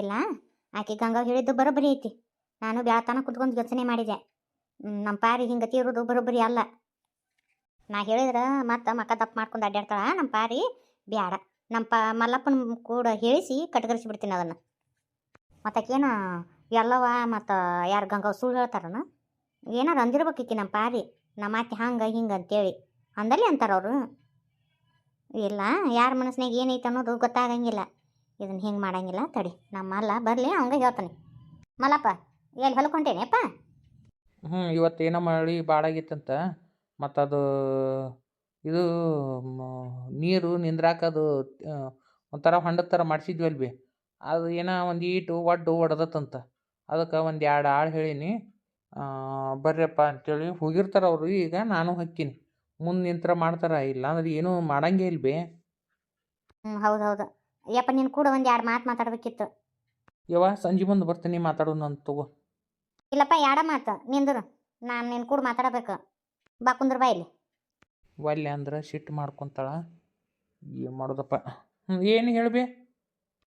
ಇಲ್ಲ, ಆಕೆ ಗಂಗಾವ್ ಹೇಳಿದ್ದು ಬರೋಬ್ಬರಿ ಐತಿ. ನಾನು ಬೆಳತನ ಕುತ್ಕೊಂಡು ಯೋಚನೆ ಮಾಡಿದೆ. ನಮ್ಮ ಪಾರಿ ಹಿಂಗತಿ ಇರೋದು ಬರೋಬ್ಬರಿ ಅಲ್ಲ. ನಾ ಹೇಳಿದ್ರೆ ಮತ್ತೆ ಮಕ್ಕ ದಪ್ಪ ಮಾಡ್ಕೊಂಡು ಅಡ್ಡಾಡ್ತಾಳ ನಮ್ಮ ಪಾರಿ ಬ್ಯಾಡ. ನಮ್ಮ ಪ, ಮಲ್ಲಪ್ಪನ ಕೂಡ ಹೇಳಿಸಿ ಕಟ್ಗರಿಸಿ ಬಿಡ್ತೀನಿ ಅದನ್ನು. ಮತ್ತಕೇನ ಎಲ್ಲವ ಮತ್ತು ಯಾರು ಗಂಗಾವ್ ಸುಳ್ಳು ಹೇಳ್ತಾರನ? ಏನಾರು ಅಂದಿರ್ಬೇಕಿಕ್ಕಿ ನಮ್ಮ ಪಾರಿ. ನಮ್ಮ ಅತ್ತೆ ಹಂಗೆ, ಹಿಂಗೆ ಅಂತೇಳಿ. ಅಂದಲ್ಲಿ ಅಂತಾರ ಅವರು. ಇಲ್ಲ, ಯಾರ ಮನಸ್ಸಿನಾಗ ಏನೈತೆ ಅನ್ನೋದು ಗೊತ್ತಾಗಂಗಿಲ್ಲ. ಇದನ್ನ ಹಿಂಗೆ ಮಾಡಂಗಿಲ್ಲ. ತಡಿ ನಮ್ಮ ಅಲ್ಲ ಬರಲಿ ಅವಂಗ ಹೇಳ್ತಾನೆ. ಮಲ್ಲಪ್ಪ ಎಲ್ಲಿ ಹೊಲ್ಕೊಂಡೇನಪ್ಪ ಹ್ಞೂ ಇವತ್ತು ಏನೋ ಮಳೆ ಬಾಡಾಗಿತ್ತಂತ ಮತ್ತು ಅದು ಇದು ನೀರು ನಿಂದ್ರಾಕದು ಒಂಥರ ಹೊಂಡದ ಥರ ಮಾಡಿಸಿದ್ವಿ ಬಿ ಅದು ಏನೋ ಒಂದು ಈಟು ಒಡ್ಡು ಒಡೆದತ್ತಂತ. ಅದಕ್ಕೆ ಒಂದು ಎರಡು ಆಳು ಹೇಳೀನಿ. ಬರ್ರಿಯಪ್ಪ ಅಂತೇಳಿ ಹೋಗಿರ್ತಾರೆ ಅವರು ಈಗ ನಾನು ಹಕ್ಕೀನಿ. ಮುಂದೆ ನಿಂತರ ಮಾಡ್ತಾರೆ ಇಲ್ಲ ಅಂದ್ರೆ ಏನೂ ಮಾಡಂಗೇ ಇಲ್ಲ ಭೀ ಹ್ಞೂ ಹೌದು ಹೌದು. ಯಪ್ಪ ನೀನು ಕೂಡ ಒಂದು ಎರಡು ಮಾತು ಮಾತಾಡ್ಬೇಕಿತ್ತು. ಯವ್ವ ಸಂಜೆ ಮುಂದೆ ಬರ್ತೀನಿ ಮಾತಾಡೋಣ ಅಂತ ತಗೋ. ಇಲ್ಲಪ್ಪ ಎರಡ ಮಾತು? ನಿಂದ್ರು. ನಾನು ನಿನ್ನ ಕೂಡ ಮಾತಾಡಬೇಕು. ಬಾ ಕುಂದ್ರ ಬಾ ಇಲ್ಲಿ. ಒಲ್ಲೆ ಅಂದ್ರೆ ಶಿಟ್ ಮಾಡ್ಕೊತಾಳ. ಏನು ಮಾಡೋದಪ್ಪ? ಏನು ಹೇಳ್ಬೇ?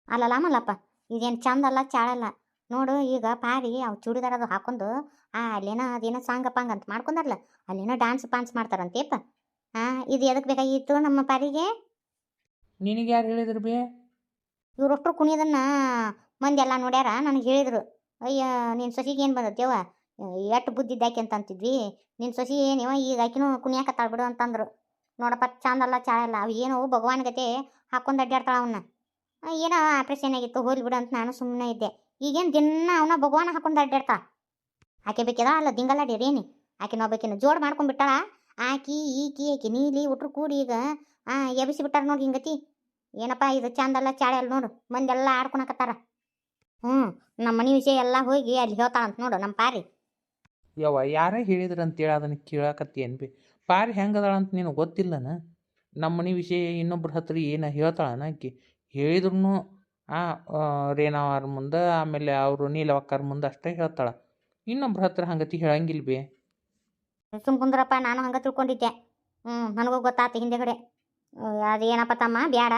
ಅಲ್ಲಲ್ಲ ಮಲ್ಲಪ್ಪ ಇದೇನು ಚಂದ ಅಲ್ಲ ಚಾಳಲ್ಲ ನೋಡು ಈಗ ಪಾರಿ ಅವು ಚೂಡಿದಾರ ಅದು ಹಾಕೊಂಡು ಆ ಅಲ್ಲೇನೋ ಅದೇನೋ ಸಾಂಗ ಪಾಂಗ್ ಅಂತ ಮಾಡ್ಕೊಂಡಾರಲ್ಲ ಅಲ್ಲೇನೋ ಡಾನ್ಸ್ ಪಾನ್ಸ್ ಮಾಡ್ತಾರಂತೇಪ್ಪ ಹಾಂ ಇದು ಎದಕ್ಕೆ ಬೇಕಾಗಿತ್ತು ನಮ್ಮ ಪಾರಿಗೆ ನಿನಗೆ ಯಾರು ಹೇಳಿದ್ರು ಬೇ? ಇವ್ರೊಟ್ಟರು ಕುಣಿಯೋದನ್ನ ಮಂದಿ ಎಲ್ಲ ನೋಡ್ಯಾರ, ನನಗೆ ಹೇಳಿದ್ರು, ಅಯ್ಯ ನಿನ್ನ ಸೊಸಿಗೆ ಏನು ಬಂದತ್ತೇವ ಎಷ್ಟು ಬುದ್ಧಿ ಇದ್ದಾಕೆ ಅಂತ ಅಂತಿದ್ವಿ. ನಿನ್ನ ಸೊಸಿ ಏನಿವ, ಈಗ ಆಕಿನೂ ಕುಣಿಯಾಕತ್ತಾಳ ಬಿಡು ಅಂತಂದ್ರು. ನೋಡಪ್ಪ ಚಂದಲ್ಲ ಚಾಳಲ್ಲ ಅವು ಏನೋ ಭಗವಾನ್ ಗತೆ ಹಾಕೊಂಡು ಅಡ್ಡಾಡ್ತಾಳ ಅವನ್ನ ಏನೋ ಆಪ್ರೇಷನ್ ಆಗಿತ್ತು, ಹೋಗ್ಲಿ ಬಿಡು ಅಂತ ನಾನು ಸುಮ್ಮನೆ ಇದ್ದೆ. ಈಗೇನು ದಿನ ಅವನ ಭಗವಾನ ಹಾಕೊಂಡು ಅಡ್ಡಾಡ್ತಾ ಆಕೆ ಬೇಕಿದ ಅಲ್ಲ ದಿಂಗಲ್ಲ ರೇನಿ ಆಕೆ ನೋಬೇಕಿನ ಜೋಡ್ ಮಾಡ್ಕೊಂಡ್ಬಿಟ್ಟಾಳ ಆಕಿ, ಈಕಿ, ಆಕಿ, ನೀಲಿ, ಉಟ್ರು ಕೂಡಿ ಈಗ ಎಬಿಸಿ ಬಿಟ್ಟಾರ ನೋಡಿ ಹಿಂಗತಿ. ಏನಪ್ಪ ಇದು ಚಂದಲ್ಲ ಚಾಳೆ ಅಲ್ಲ ನೋಡು ಮಂದೆಲ್ಲ ಆಡ್ಕೊಳಕತ್ತಾರ ಹ್ಞೂ ನಮ್ಮ ಮನೆ ವಿಷಯ ಎಲ್ಲ ಹೋಗಿ ಅಲ್ಲಿ ಹೇಳ್ತಾಳಂತ ನೋಡು ನಮ್ಮ ಪಾರಿ. ಯವ್ವ ಯಾರೇ ಹೇಳಿದ್ರು ಅಂತೇಳಿ ಅದನ್ನು ಕೇಳಾಕತ್ತೇನು ಬಿ ಪಾರಿ ಹೆಂಗೆ ಅದಾಳ ಅಂತ ನಿನಗೆ ಗೊತ್ತಿಲ್ಲನ? ನಮ್ಮ ಮನೆ ವಿಷಯ ಇನ್ನೊಬ್ರ ಹತ್ರ ಏನು ಹೇಳ್ತಾಳನ ಆಕಿ? ಹೇಳಿದ್ರು ಆ ರೇಣಾವ್ರ ಮುಂದೆ ಆಮೇಲೆ ಅವರು ನೀಲವಕ್ಕರ ಮುಂದೆ ಅಷ್ಟೇ ಹೇಳ್ತಾಳೆ. ಇನ್ನೊಬ್ರ ಹತ್ರ ಹಂಗತಿ ಹೇಳಂಗಿಲ್ಲ ಬಿ? ಸುಮ್ ಕುಂದ್ರಪ್ಪ ನಾನು ಹಂಗೆ ತಿಳ್ಕೊಂಡಿದ್ದೆ. ಹ್ಞೂ ನನಗೂ ಗೊತ್ತಾತು ಹಿಂದೆಗಡೆ. ಅದು ಏನಪ್ಪ ತಮ್ಮ, ಬ್ಯಾಡ.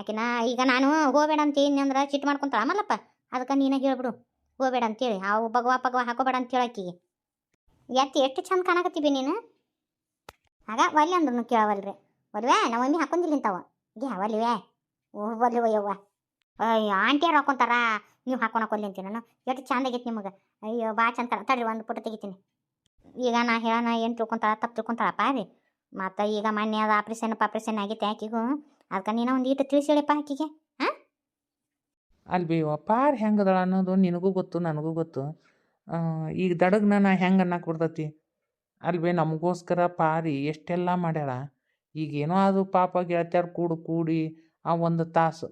ಆಕಿನ, ಈಗ ನಾನು ಹೋಗ್ಬೇಡ ಅಂತ ಅಂದ್ರೆ ಚಿಟ್ ಮಾಡ್ಕೊಂತಾಳ, ಮಲ್ಲಪ್ಪ. ಅದಕ್ಕೆ ನೀನೇ ಹೇಳ್ಬಿಡು, ಹೋಗಬೇಡ ಅಂತೇಳಿ. ಅವು ಭಗವಾ ಪಗವಾ ಹಾಕೋಬೇಡ ಅಂತ ಆಕಿಗೆ. ಎತ್ತಿ ಎಷ್ಟು ಚಂದ ಕಾಣಕತ್ತೀವಿ ನೀನು. ಆಗ ಒಲ್ಲೆ ಅಂದ್ರೂ ಕೇಳವಲ್ರಿ. ಒಲ್ವೆ ನಮ್ಮ ಮಮ್ಮಿ ಹಾಕೊಂಡಿಲ್ಲ ಇಂತಾವ ಗೆ, ಒಲ್ವೇ. ಒಲ್ವ, ಯವ್ವ. ಅಯ್ಯೋ ಆಂಟಿಯರು ಹಾಕೊಂತಾರ? ನೀವು ಹಾಕೊಳಕೊಲ್ಲಿ ಅಂತೀನಿ ನಾನು. ಎಷ್ಟು ಚಂದ ಆಗೈತೆ ನಿಮಗೆ. ಅಯ್ಯೋ ಭಾಳ ಚಂದ ತಡ್ರಿ, ಒಂದು ಪುಟ ತೆಗಿತೀನಿ. ಈಗ ನಾ ಹೇಳೋಣ, ಏನು ತಿಳ್ಕೊಂತಾಳ, ತಪ್ಪು ತಿಳ್ಕೊಂತಾಳಪ್ಪ ರೀ. ಮತ್ತು ಈಗ ಮೊನ್ನೆ ಅದು ಆಪ್ರೇಷನ್ ಪಾಪ್ರೇಷನ್ ಆಗೈತೆ ಆಕಿಗೂ. ಅದಕ್ಕೆ ನೀನು ಒಂದು ಈಟು ತಿಳಿಸಿ ಆಕಿಗೆ ಹಾಂ ಅಲ್ಲಿ ಬಿ ಹೆಂಗದಳ ಪಾರಿ ಹೆಂಗೆ ಅದಾಳ ಅನ್ನೋದು ನಿನಗೂ ಗೊತ್ತು, ನನಗೂ ಗೊತ್ತು. ಈಗ ದಡಗ್ನ ನಾ ಹೆಂಗೆ ಅನ್ನಕ್ಕೆ ಬಿಡ್ತತಿ ಅಲ್ಲಿ ಬಿ ನಮಗೋಸ್ಕರ ಪಾರಿ ಎಷ್ಟೆಲ್ಲ ಮಾಡ್ಯಾಳ. ಈಗೇನೋ ಅದು ಪಾಪ ಗೆಳತ್ಯಾರು ಕೂಡು ಕೂಡಿ ಆ ಒಂದು ತಾಸು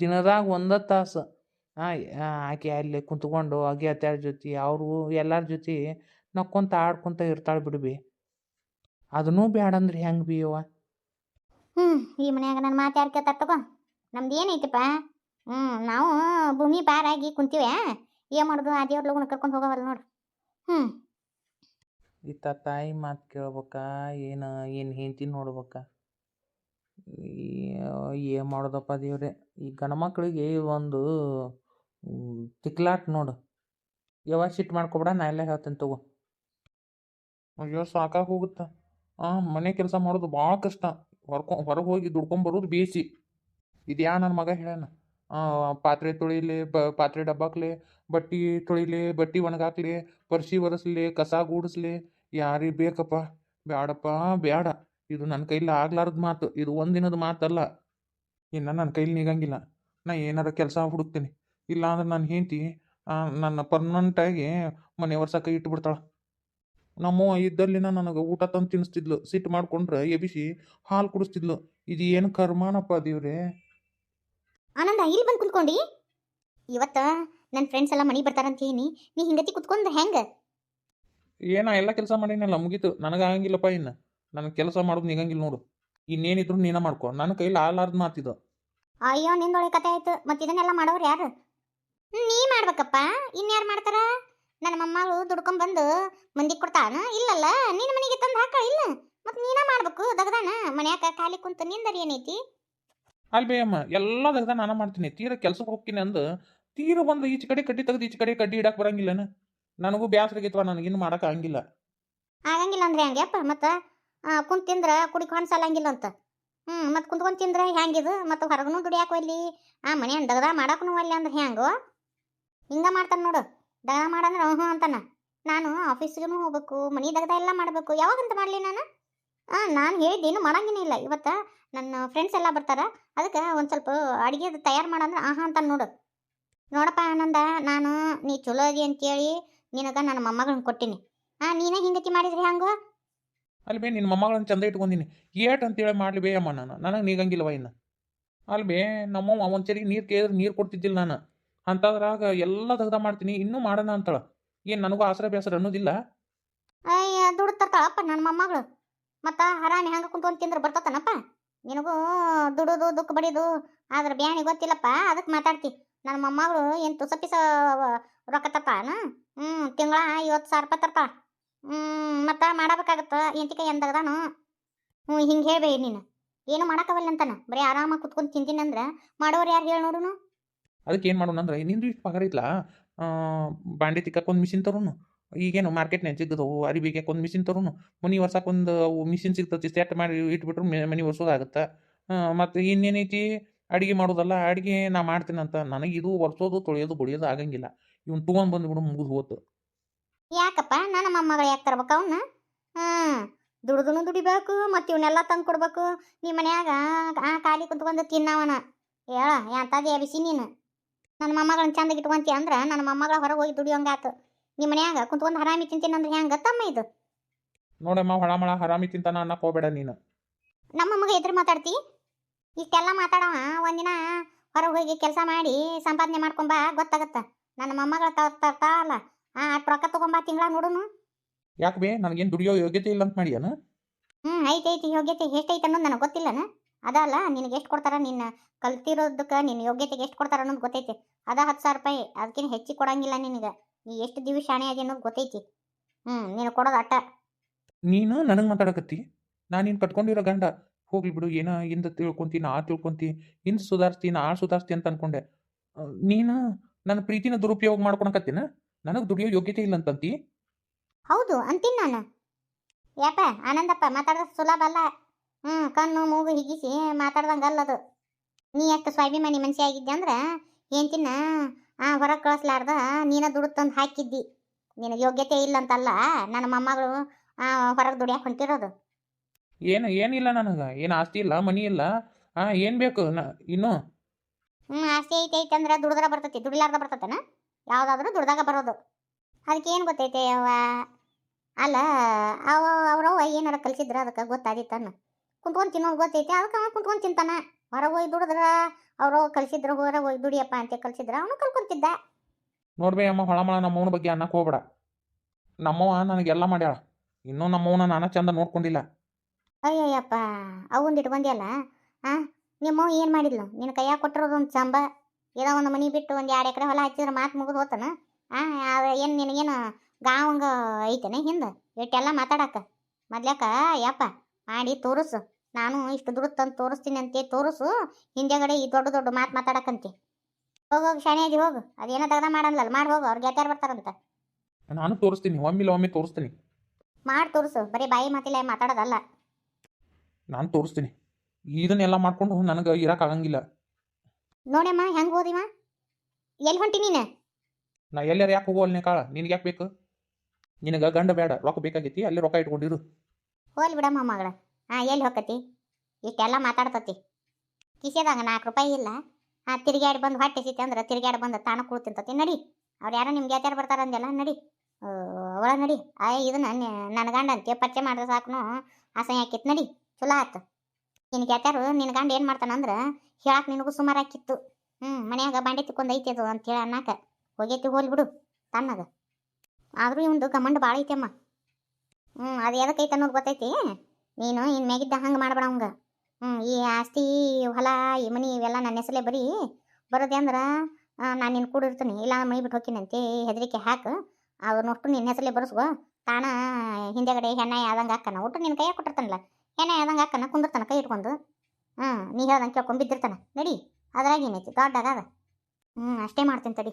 ದಿನದಾಗ ಒಂದು ತಾಸು ಆಕೆ ಅಲ್ಲಿ ಕುಂತ್ಕೊಂಡು ಆ ಗೆಳತ್ಯಾರ ಜೊತೆ, ಅವರು ಎಲ್ಲರ ಜೊತೆ ನಕ್ಕೊಂತ ಆಡ್ಕೊಂತ ಇರ್ತಾಳೆ ಬಿಡ್ಬಿ ಅದನ್ನೂ ಬ್ಯಾಡ ಅಂದ್ರೆ ಹೆಂಗೆ ಬಿ ಯವ್ವ ಹ್ಞೂ ಈ ಮನ್ಯಾಗ ನನ್ನ ಮಾತು ಯಾರು ಕೇಳ್ತಾರ ತಗೋ. ನಮ್ದು ಏನೈತಪ್ಪ ಹ್ಞೂ ನಾವು ಭೂಮಿ ಬಾರಾಗಿ ಕುಂತೀವಿ ಏನು ಮಾಡೋದು? ಆ ದೇವ್ರ ಲಗುನ ಕರ್ಕೊಂಡು ಹೋಗವಲ್ಲ ನೋಡು. ಹ್ಞೂ ಇತ್ತ ತಾಯಿ ಮಾತು ಕೇಳ್ಬೇಕಾ? ಏನು ಏನು ಹೆಂಡ್ತಿ ನೋಡ್ಬೇಕ? ಏನು ಮಾಡೋದಪ್ಪ ದೇವ್ರೆ? ಈ ಗಂಡು ಮಕ್ಳಿಗೆ ಒಂದು ತಿಕ್ಲಾಟ್ ನೋಡು. ಯಾವ ಸಿಟ್ಟು ಮಾಡ್ಕೊಬೇಡ ನಾ ಎಲ್ಲ ಹೇಳ್ತೇನೆ ತಗೋ. ಅಯ್ಯೋ ಸಾಕಾಗಿ ಹೋಗುತ್ತಾ. ಹಾಂ ಮನೆ ಕೆಲಸ ಮಾಡೋದು ಭಾಳ ಕಷ್ಟ. ಹೊರ್ಕೊ ಹೊರಗೆ ಹೋಗಿ ದುಡ್ಕೊಂಬರೋದು ಬೇಸಿ ಇದು ಯಾ ನನ್ನ ಮಗ ಹೇಳ್ಯಾನ? ಆ, ಪಾತ್ರೆ ತೊಳಿಲಿ ಬ ಪಾತ್ರೆ ಡಬ್ಬಾಕ್ಲಿ ಬಟ್ಟೆ ತೊಳಿಲಿ ಬಟ್ಟೆ ಒಣಗಾಕ್ಲಿ ಪರ್ಸಿ ಒರೆಸ್ಲಿ ಕಸ ಗೂಡಿಸ್ಲಿ. ಯಾರಿಗೆ ಬೇಕಪ್ಪ? ಬ್ಯಾಡಪ್ಪ ಬ್ಯಾಡ. ಇದು ನನ್ನ ಕೈಲಿ ಆಗ್ಲಾರ್ದ ಮಾತು. ಇದು ಒಂದಿನದ ಮಾತಲ್ಲ. ಇನ್ನು ನನ್ನ ಕೈಲಿ ನಿಗಂಗಿಲ್ಲ. ನಾ ಏನಾರ ಕೆಲಸ ಹುಡುಕ್ತೀನಿ. ಇಲ್ಲಾಂದ್ರೆ ನನ್ನ ಹೆಂಡತಿ ನನ್ನ ಪರ್ಮನೆಂಟಾಗಿ ಮನೆ ವರ್ಷಕ್ಕೆ ಇಟ್ಬಿಡ್ತಾಳೆ. ನಮ್ಮವ್ವ ಇದ್ದಲ್ಲಿನ ನನಗೆ ಊಟ ತಂದು ತಿನ್ನಿಸ್ತಿದ್ಲು ಸಿಟ್ಟು ಮಾಡ್ಕೊಂಡ್ರೆ ಎಬಿಸಿ ಹಾಲು ಕುಡಿಸ್ತಿದ್ಲು. ಇದು ಏನು ಕರ್ಮಾನಪ್ಪ ದೇವ್ರೆ? ಆನಂದ ಇಲ್ಲಿ ಬಂದು ಕುತ್ಕೊಂಡು. ಇವತ್ತು ನನ್ನ ಫ್ರೆಂಡ್ಸ್ ಎಲ್ಲ ಮನೆಗೆ ಬರ್ತಾರಂತ ಹೇಳಿ ನೀ ಹಿಂಗತಿ ಕುತ್ಕೊಂಡು ಹೆಂಗೆ? ಏನ ಎಲ್ಲ ಕೆಲಸ ಮಾಡೀನಲ್ಲ ಮುಗೀತು. ನನಗೆ ಆಗಂಗಿಲ್ಲಪ್ಪ ಇನ್ನು. ನನಗೆ ಕೆಲಸ ಮಾಡೋದು ನಿಗಂಗಿಲ್ಲ ನೋಡು. ಇನ್ನೇನಿದ್ರು ನೀನ ಮಾಡ್ಕೊ. ನನ್ನ ಕೈಲಿ ಆಲಾರ್ದು ಮಾತಿದ. ಅಯ್ಯೋ ನಿಂದೊಳೆ ಕತೆ ಆಯ್ತು. ಮತ್ತೆ ಇದನ್ನೆಲ್ಲ ಮಾಡೋರು ಯಾರು? ನೀ ಮಾಡ್ಬೇಕಪ್ಪ. ಇನ್ಯಾರು ಮಾಡ್ತಾರ? ನನ್ನ ಮೊಮ್ಮಗಳು ದುಡ್ಕೊಂಡ್ ಬಂದು ಮಂದಿಗೆ ಕೊಡ್ತಾನ ಇಲ್ಲಲ್ಲ ನಿನ್ನ ಮನೆಗೆ ತಂದು ಹಾಕ ಇಲ್ಲ. ಮತ್ತೆ ನೀನ ಮಾಡ್ಬೇಕು ದಗದಾನ? ಮನ್ಯಾಗ ಖಾಲಿ ಕುಂತ ನಿಂದರಿ ಏನೈತಿ? ಅಲ್ಲಿ ಬೇಯಮ್ಮ ಎಲ್ಲ ದಗದಾನ ನಾನು ಮಾಡ್ತೀನಿ. ತೀರ ಕೆಲ್ಸಕ್ಕೆ ಹೋಗ್ತೀನಿ ಅಂದು ತೀರ ಬಂದು ಈಚೆ ಕಡೆ ಕಡ್ಡಿ ತೆಗೆದು ಈಚೆ ಕಡೆ ಕಡ್ಡಿ ಇಡಕ್ಕೆ ಬರಂಗಿಲ್ಲನ? ನನಗೂ ಬ್ಯಾಸರ ಆಗೈತವ ನನಗಿನ್ನು ಮಾಡಕ್ಕೆ ಆಗಂಗಿಲ್ಲ. ಆಗಂಗಿಲ್ಲ ಅಂದ್ರೆ ಹಂಗ್ಯಪ್ಪ ಮತ್ತು ಕುಂತು ತಿಂದ್ರ ಕುಡಿ ಹೊನ್ಸಲ್ಲಂಗಿಲ್ಲ ಅಂತ. ಹ್ಞೂ ಮತ್ತು ಕುಂತ್ಕೊಂಡ್ ತಿಂದ್ರ ಹೆಂಗಿದು ಮತ್ತು ಹೊರಗೂ ದುಡಿಯಾಕ ಒಲ್ಲಿ ಆ ಮನೆ ದಗದ ಮಾಡಕ್ಕೂ ಒಲ್ಲಿ ಅಂದ್ರೆ ಹೆಂಗೋ? ಹಿಂಗ ಮಾಡ್ತಾನೆ ನೋಡು. ದಗದ ಮಾಡಂದ್ರೆ ಹ್ಞೂ ಅಂತಾನ. ನಾನು ಆಫೀಸ್ಗೂ ಹೋಗ್ಬೇಕು, ಮನೆ ದಗದ ಎಲ್ಲ ಮಾಡಬೇಕು. ಯಾವಾಗಂತ ಮಾಡಲಿ ನಾನು? ಹಾಂ ನಾನು ಹೇಳಿದ್ದೇನು ಮಾಡಂಗೇನೇ ಇಲ್ಲ. ಇವತ್ತು ನನ್ನ ಫ್ರೆಂಡ್ಸ್ ಎಲ್ಲ ಬರ್ತಾರ. ಅದಕ್ಕೆ ಒಂದು ಸ್ವಲ್ಪ ಅಡುಗೆದು ತಯಾರು ಮಾಡಂದ್ರೆ ಆಹಾ ಅಂತ ನೋಡು. ನೋಡಪ್ಪ ಆನಂದ, ನಾನು ನೀ ಚಲೋ ಅದಿ ಅಂತೇಳಿ ನಿನಗೆ ನನ್ನ ಮೊಮ್ಮಗಳನ್ನ ಕೊಟ್ಟಿನಿ. ಹಾಂ ನೀನೇ ಹಿಂಗತಿ ಮಾಡಿದ್ರಿ ಹೆಂಗೋ? ಅಲ್ಲಿ ಬೇ ನಿನ್ನ ಮೊಮ್ಮಗಳನ್ನ ಚಂದ ಇಟ್ಕೊಂಡಿನಿ. ಏಟ್ ಅಂತೇಳಿ ಮಾಡ್ಲಿ ಬೇ ಅಮ್ಮ ನಾನು. ನನಗೆ ನೀಗಂಗಿಲ್ಲವ ಇನ್ನು. ಅಲ್ಲಿ ಬೇ ನಮ್ಮವ್ವ ಒಂದು ಸರಿ ನೀರು ಕೇಳಿದ್ರೆ ನೀರು ಕೊಡ್ತಿದ್ದಿಲ್ಲ ನಾನು. ಅಂಥದ್ರಾಗ ಎಲ್ಲ ತೆಗ್ದ ಮಾಡ್ತೀನಿ, ಇನ್ನೂ ಮಾಡೋಣ ಅಂತಾಳ. ಏನು ನನಗೂ ಆಸರ ಬೇಸರ ಅನ್ನೋದಿಲ್ಲ? ಅಯ್ಯ ದುಡ್ಡು ತರ್ತಾಳಪ್ಪ ನನ್ನ ಮೊಮ್ಮಗಳು. ಮತ್ತು ಹರಾಣಿ ಹಂಗೆ ಕುಂತ್ಕೊಂಡು ತಿಂದ್ರೆ ಬರ್ತತನಪ್ಪ? ನಿನಗೂ ದುಡುದು, ದುಃಖ ಬಡಿದು, ಆದ್ರೆ ಬ್ಯಾಣಿ ಗೊತ್ತಿಲ್ಲಪ್ಪ ಅದಕ್ಕೆ ಮಾತಾಡ್ತಿ. ನನ್ನ ಮೊಮ್ಮಗಳು ಏನು ತುಸ ಪಿಸ ರೊಕ್ಕ ತರ್ತಾಳನ? ಹ್ಞೂ ತಿಂಗಳ ಐವತ್ತು ಸಾವಿರ ರೂಪಾಯಿ ತರ್ತಾಳ. ಹ್ಞೂ ಮತ್ತು ಮಾಡಬೇಕಾಗತ್ತ ಎಂತಿಕ ಎಂದಗದಾನು ಹ್ಞೂ ಹಿಂಗೆ ಹೇಳ್ಬೇಡಿ ನೀನು. ಏನು ಮಾಡೋಕ್ಕವಲ್ಲ ಅಂತಾನ ಬರೀ ಆರಾಮಾಗಿ ಕುತ್ಕೊಂಡು ತಿಂತೀನಿ ಅಂದ್ರೆ ಮಾಡೋರು ಯಾರು ಹೇಳಿ ನೋಡುನು ಅದಕ್ಕೆ ಏನು ಮಾಡೋಣ ಅಂದ್ರೆ, ನಿಂದು ಇಷ್ಟು ಪಗಾರ ಬಾಂಡೆ ತಿಕ್ಕಕ್ಕೆ ಒಂದು ಮಿಷಿನ್ ತರೋನು. ಈಗೇನು ಮಾರ್ಕೆಟ್ನಾಗ ಸಿಗ್ತದವು ಅರಿಬಿಗೆ ಒಂದು ಮಿಷಿನ್ ತರೋನು. ಮನೆ ವರ್ಷಕ್ಕೆ ಒಂದು ಮಿಷಿನ್ ಸಿಗ್ತತಿ ಸೆಟ್ ಮಾಡಿ ಇಟ್ಬಿಟ್ರು ಮನೆ ಒರ್ಸೋದಾಗತ್ತೆ? ಮತ್ತು ಇನ್ನೇನೈತಿ? ಅಡುಗೆ ಮಾಡೋದಲ್ಲ, ಅಡುಗೆ ನಾ ಮಾಡ್ತೀನಂತ ನನಗೆ ಇದು ಒರ್ಸೋದು, ತೊಳೆಯೋದು, ಬಡಿಯೋದು ಆಗಂಗಿಲ್ಲ. ಇವ್ನು ತೊಗೊಂಡು ಬಂದುಬಿಡು ಮುಗಿದು ಹೋತು. ಯಾಕಪ್ಪ? ನನ್ನ ಮೊಮ್ಮಗಳು ಯಾಕೆ ತರ್ಬೇಕು ಅವನ್ನ ಹಾಂ ದುಡಿಬೇಕು, ಮತ್ತು ಇವನ್ನೆಲ್ಲ ತಂದು ಕೊಡ್ಬೇಕು. ನಿಮ್ಮ ಮನ್ಯಾಗ ಆ ಖಾಲಿ ಕುಂತ್ಕೊಂಡು ತಿನ್ನವನ. ಹೇಳ ಎಂಥದ್ದು ಎಬಿಸಿ ನೀನು? ನನ್ನ ಮೊಮ್ಮಗಳನ್ನ ಚಂದಾಗಿ ಇಟ್ಕೊಂತಿ ಅಂದ್ರೆ ನನ್ನ ಮೊಮ್ಮಗಳ ಹೊರಗೆ ಹೋಗಿ ದುಡಿಯೋಂಗಾತು ನಿಮ್ಮ ಮನ್ಯಾಗ ಕುಂತ್ಕೊಂಡು ಹರಾಮಿ ತಿಂತೀನಿ ಅಂದ್ರೆ ಹೆಂಗ ತಮ್ಮ ಇದು? ನೋಡಮ್ಮ ಹೊಳಮಳ ಹರಾಮಿ ತಿಂತಾನ ಅನ್ನಕ್ಕೆ ಹೋಗ್ಬೇಡ ನೀನು. ನಮ್ಮ ಮಗ ಎದುರು ಮಾತಾಡ್ತಿ? ಇಷ್ಟೆಲ್ಲ ಮಾತಾಡವ ಒಂದಿನ ಹೊರಗೆ ಹೋಗಿ ಕೆಲಸ ಮಾಡಿ ಸಂಪಾದನೆ ಮಾಡ್ಕೊಂಬ ಗೊತ್ತಾಗತ್ತ. ನನ್ನ ಮೊಮ್ಮಗಳ ತರ್ತಾಳಲ್ಲ ಆ ಅಷ್ಟು ರೊಕ್ಕ ಬಾ ತಿಂಗಳ ನೋಡುನು. ಯಾಕೆ ಬೇ ನನಗೇನು ದುಡಿಯೋ ಯೋಗ್ಯತೆ ಇಲ್ಲ ಅಂತ ಮಾಡಿಯಾನ? ಹ್ಞೂ ಐತೆ ಐತಿ ಯೋಗ್ಯತೆ ಎಷ್ಟೈತೆ ಅನ್ನೋದು ನನಗೆ ಗೊತ್ತಿಲ್ಲನ. ಅದಲ್ಲ ನಿನಗೆ ಎಷ್ಟು ಕೊಡ್ತಾರ? ನಿನ್ನ ಕಲ್ತಿರೋದಕ್ಕೆ ನಿನ್ನ ಯೋಗ್ಯತೆಗೆ ಎಷ್ಟು ಕೊಡ್ತಾರ ಅನ್ನೋದು ಗೊತ್ತೈತಿ. ಅದ ಹತ್ತು ಸಾವಿರ ರೂಪಾಯಿ ಅದಕ್ಕಿಂತ ಹೆಚ್ಚಿಗೆ ಕೊಡಂಗಿಲ್ಲ ನಿನಗೆ. ನೀ ಎಷ್ಟು ದಿವ್ಸ ಶಾಣೆ ಆಗಿ ಅನ್ನೋದು ಗೊತ್ತೈತಿ. ಹ್ಞೂ ನೀನು ಕೊಡೋದು ಅಟ್ಟ. ನೀನು ನನಗೆ ಮಾತಾಡಕತ್ತಿ? ನಾನು ನೀನು ಕಟ್ಕೊಂಡಿರೋ ಗಂಡ. ಹೋಗ್ಲಿ ಬಿಡು ಏನ ಇಂದ ತಿಳ್ಕೊಂತಿ ನಾ ತಿಳ್ಕೊಂತಿ ಹಿಂದೆ ಸುಧಾರಿಸ್ತಿ ನಾ ಸುಧಾರಿಸ್ತಿ ಅಂತ ಅನ್ಕೊಂಡೆ. ನೀನು ನನ್ನ ಪ್ರೀತಿನ ದುರುಪಯೋಗ ಮಾಡ್ಕೊಳಕತ್ತೀನ ನನಗೆ ದುಡಿಯೋ ಯೋಗ್ಯತೆ ಇಲ್ಲ ಅಂತಂತಿ? ಹೌದು ಅಂತೀನಿ ನಾನು. ಯಾಪ ಆನಂದಪ್ಪ ಮಾತಾಡೋದು ಸುಲಭ ಅಲ್ಲ. ಹ್ಞೂ ಕಣ್ಣು ಮೂಗು ಹಿಗಿಸಿ ಮಾತಾಡ್ದಂಗೆ ಅಲ್ಲದು ನೀ ಎಷ್ಟು ಸ್ವಾಭಿಮಾನಿ ಮನುಷ್ಯ ಆಗಿದ್ದೆ ಅಂದ್ರೆ ಆ ಹೊರಗೆ ಕಳಿಸ್ಲಾರ್ದ ನೀನ ದುಡ್ಡು ತಂದು ಹಾಕಿದ್ದಿ. ನಿನಗೆ ಯೋಗ್ಯತೆ ಇಲ್ಲ ಅಂತಲ್ಲ ನನ್ನ ಮೊಮ್ಮಗಳು ಹೊರಗೆ ದುಡಿಯಾಕೆ ಹೊಂಟಿರೋದು. ಏನು ಏನಿಲ್ಲ ನನಗೆ ಏನು ಆಸ್ತಿ ಇಲ್ಲ ಮನಿ ಇಲ್ಲ ಹಾಂ ಏನು ಬೇಕು ಇನ್ನು? ಹ್ಮ್ ಹ್ಞೂ ಆಸ್ತಿ ಐತೆ ಐತೆ ಅಂದ್ರೆ ದುಡ್ದ್ರ ಬರ್ತೈತಿ ದುಡಿಲಾರ್ದ ಬರ್ತತನ? ಯಾವುದಾದ್ರೂ ದುಡ್ದಾಗ ಬರೋದು. ಅದಕ್ಕೆ ಏನು ಗೊತ್ತೈತೆ ಅವ್ವ ಅಲ್ಲ ಅವ ಅವ್ರವ್ವ ಏನಾರ ಕಲಿಸಿದ್ರ ಅದಕ್ಕೆ ಗೊತ್ತಾದಿತ್ತನ್ನ ಕುಂತ್ಕೊಂಡು ತಿನ್ನೋದು ಗೊತ್ತೈತೆ. ಅದಕ್ಕೆ ಅವ ಕುಂತ್ಕೊಂಡು ತಿಂತಾನ. ಹೊರಗೆ ಹೋಗಿ ದುಡಿದ್ರ ಅವರು ಕಲ್ಸಿದ್ರ ಹೊರಗೆ ಹೋಗಿ ದುಡಿಯಪ್ಪ ಅಂತ ಕಲ್ಸಿದ್ರ ಅವನು ಕಲ್ಕೊಂತಿದ್ದ ನೋಡ್ಬೇ ಅಮ್ಮ ಹೊಳಮಳ ನಮ್ಮವನ ಬಗ್ಗೆ ಅನ್ನಕ್ಕೆ ಹೋಗ್ಬೇಡ. ನಮ್ಮವ್ವ ನನಗೆಲ್ಲ ಮಾಡ್ಯಾಳ. ಇನ್ನೂ ನಮ್ಮವನ ನಾನು ಚಂದ ನೋಡ್ಕೊಂಡಿಲ್ಲ. ಅಯ್ಯಯ್ಯಪ್ಪ ಅವೊಂದು ಇಟ್ಕೊಂಡಿಯಲ್ಲ? ಹಾಂ ನಿಮ್ಮವ್ ಏನು ಮಾಡಿದ್ಲು? ನಿನ್ನ ಕೈಯಾಗ ಕೊಟ್ಟಿರೋದು ಒಂದು ಚಂಬ ಏನೋ ಒಂದು ಮನೆ ಬಿಟ್ಟು ಒಂದು ಎರಡು ಎಕರೆ ಹೊಲ ಹಚ್ಚಿದ್ರೆ ಮಾತು ಮುಗಿದು ಹೋತನ? ಹಾಂ ಏನು ನಿನಗೇನು ಗಾವಂಗ ಐತೇನೆ ಹಿಂದೆ? ಇಟ್ಟೆಲ್ಲ ಮಾತಾಡಕ್ಕ ಮೊದ್ಲಕ್ಕ ಯಪ್ಪ ಮಾಡಿ ತೋರಿಸು. ನಾನು ಇಷ್ಟು ದುಡ್ಡು ತಂದು ತೋರಿಸ್ತೀನಿ ಅಂತೆ ತೋರಿಸು. ಹಿಂದೆಗಡೆ ಈ ದೊಡ್ಡ ದೊಡ್ಡ ಮಾತು ಮಾತಾಡಕ್ಕಂತೆ. ಹೋಗಿ ಹೋಗಿ ಅದಿ ಹೋಗು. ಅದೇನೋ ತೆಗ್ದ ಮಾಡಲ್ಲ ಮಾಡಿ ಹೋಗು ಅವ್ರಿಗೆ ಯಾತ್ಯಾರು ಬರ್ತಾರಂತ. ನಾನು ತೋರಿಸ್ತೀನಿ ಒಮ್ಮಿಲ್ಲ ಒಮ್ಮೆ ತೋರಿಸ್ತೀನಿ. ಮಾಡಿ ತೋರಿಸು. ಬರೀ ಬಾಯಿ ಮಾತಿಲ್ಲ ಮಾತಾಡೋದಲ್ಲ. ನಾನು ತೋರಿಸ್ತೀನಿ. ಇದನ್ನೆಲ್ಲ ಮಾಡ್ಕೊಂಡು ನನಗೆ ಇರೋಕ್ಕಾಗಂಗಿಲ್ಲ ನೋಡಮ್ಮ ಹೆಂಗೆ ಓದಿಮ್ಮ ಎಲ್ಲಿ ಹೊಂಟಿ ನೀನು? ನಾ ಎಲ್ಲಾರು ಯಾಕೆ ಅಲ್ಲಿ ಕಾಳ? ನಿನಗೆ ಯಾಕೆ ಬೇಕು? ನಿನಗೆ ಗಂಡ ಬೇಡ ರೊಕ್ಕ ಬೇಕಾಗೈತಿ ಅಲ್ಲಿ ರೊಕ್ಕ ಇಟ್ಕೊಂಡಿರು. ಹೋಲ್ ಬಿಡಮ್ಮ ಮಗಳ. ಹಾಂ, ಎಲ್ಲಿ ಹೋಗತಿ ಇಷ್ಟೆಲ್ಲ ಮಾತಾಡ್ತತಿ ಕಿಸೆದಾಗ ನಾಲ್ಕು ರೂಪಾಯಿ ಇಲ್ಲ. ಹಾಂ ತಿರುಗಾಡಿ ಬಂದು ಹೊಟ್ಟೆ ಸಿತ್ತೆ ಅಂದ್ರೆ ತಿರುಗಾಡಿ ಬಂದು ತಾನು ಕುಳು ತಿಂತತಿ. ನಡಿ. ಅವ್ರು ಯಾರೋ ನಿಮ್ಗೆ ಯಾತ್ಯಾರು ಬರ್ತಾರ ಅಂದೆಲ್ಲ ನಡಿ. ಅವಳ ನಡಿ. ಇದನ್ನ ನಿ- ನನ್ನ ಗಂಡ ಅಂತೆ ಪರಿಚಯ ಮಾಡಿದ್ರೆ ಸಾಕು ಅಸಹ್ಯ ಹಾಕಿತ್ತು ನಡಿ, ಚಲೋ ಆತು. ನಿನಗೆ ಯಾತ್ಯಾರು ನಿನ್ನ ಗಂಡ ಏನು ಮಾಡ್ತಾನಂದ್ರೆ ಹೇಳಕ್ಕೆ ನಿನಗೂ ಸುಮಾರು ಆಕಿತ್ತು ಹ್ಞೂ ಮನ್ಯಾಗ ಬಾಂಡೆ ತಿಕ್ಕೊಂಡು ಐತಿ ಅದು ಅಂತೇಳಿ ಅನ್ನಾಕ. ಹೋಗೈತಿ, ಹೋಲ್ ಬಿಡು ತನ್ನಗ ಆದರೂ ಇವಂದು ಗಮಂಡ್ ಭಾಳ ಐತಮ್ಮ ಹ್ಞೂ ಅದು ಎದಕ್ಕೈತೆ ಅನ್ನೋದು ಗೊತ್ತೈತಿ. ನೀನು ಇನ್ನು ಮ್ಯಾಗಿದ್ದ ಹಂಗೆ ಮಾಡಬೇಡ ಅವಂಗ. ಹ್ಞೂ ಈ ಆಸ್ತಿ ಹೊಲ, ಈ ಮನಿ ಇವೆಲ್ಲ ನನ್ನ ಹೆಸರೇ ಬರೀ ಬರೋದೇ ಅಂದ್ರೆ ನಾನು ನಿನ್ನ ಕೂಡಿರ್ತೀನಿ ಇಲ್ಲ ಮೈ ಬಿಟ್ಟು ಹೋಗ್ತೀನಂತೆ ಹೆದರಿಕೆ ಹಾಕು. ಅವ್ರನ್ನೊಟ್ಟು ನಿನ್ನ ಹೆಸರಲ್ಲೇ ಬರೆಸ್ಕೋ. ತಾನ ಹಿಂದೆಗಡೆ ಹೆಣ್ಣ ಆದಂಗೆ ಹಾಕನ. ಒಟ್ಟು ನಿನ್ನ ಕೈಯಾಗ ಕೊಟ್ಟಿರ್ತಾನಲ್ಲ ಹೆಣ್ಣೆ ಆದಂಗೆ ಹಾಕನ, ಕುಂದಿರ್ತಾನ ಕೈ ಇಟ್ಕೊಂಡು ಹ್ಞೂ ನೀ ಹೇಳ್ದಂಗೆ ಕೇಳ್ಕೊಂಡು ಬಿದ್ದಿರ್ತಾನ. ನಡಿ, ಅದ್ರಾಗ ಏನೈತಿ? ದೊಡ್ಡ ಅದ ಹ್ಞೂ ಅಷ್ಟೇ ಮಾಡ್ತೀನಿ ತಡಿ.